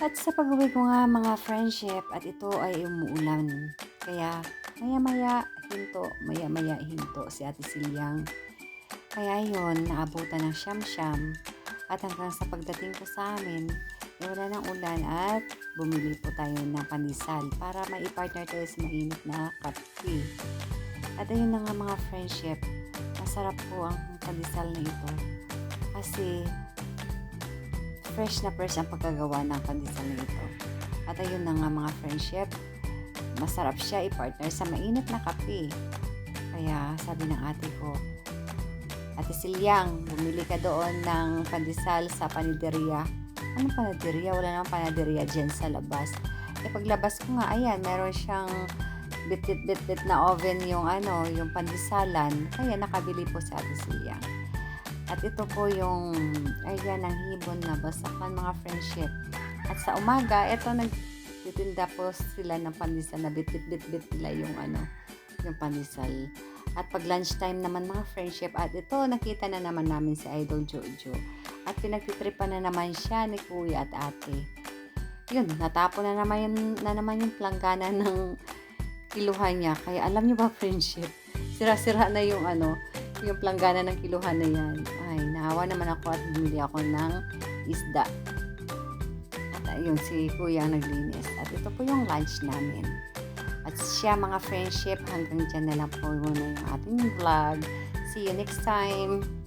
At sa pag-uwi ko nga mga friendship at ito ay umuulan. Kaya maya-maya hinto, maya-maya hinto si Ate Silyang. Kaya yun, naabutan ng siyam-siyam. At hanggang sa pagdating ko sa amin, eh, wala ng ulan at bumili po tayo ng pandesal para maipartner tayo sa mainit na kape. At ayun na nga mga friendship, masarap po ang pandesal na ito. Kasi fresh na fresh ang pagkagawa ng pandesal na ito. At ayun na nga mga friendship, masarap siya i-partner sa mainit na kape. Kaya sabi ng ate ko, Ate Silyang, bumili ka doon ng pandesal sa panaderia. Anong panaderia? Wala namang panaderia dyan sa labas. E paglabas ko nga, ayan, meron siyang bit-bit-bit-bit na oven yung ano, yung pandesalan. Kaya nakabili po si Ate Silyang. At ito po yung, ayan, ang hibon na basakan mga friendship. At sa umaga, ito nagtitinda po sila ng pandesal na bit-bit-bit-bit nila yung ano, yung pandesal. At pag lunchtime naman mga friendship, at ito nakita na naman namin si Idol Jojo. At pinagtitripan na naman siya ni Kuya at Ate. Yun, natapon na naman yung, na naman yung planggana ng kiluhan niya. Kaya alam niyo ba friendship, sira-sira na yung ano, yung planggana ng kiluhan na yan. Ay, naawa naman ako at bumili ako ng isda. At ayun, si Kuya ang naglinis. At ito po yung lunch namin. At siya mga friendship, hanggang dyan na lang po muna yung ating vlog. See you next time!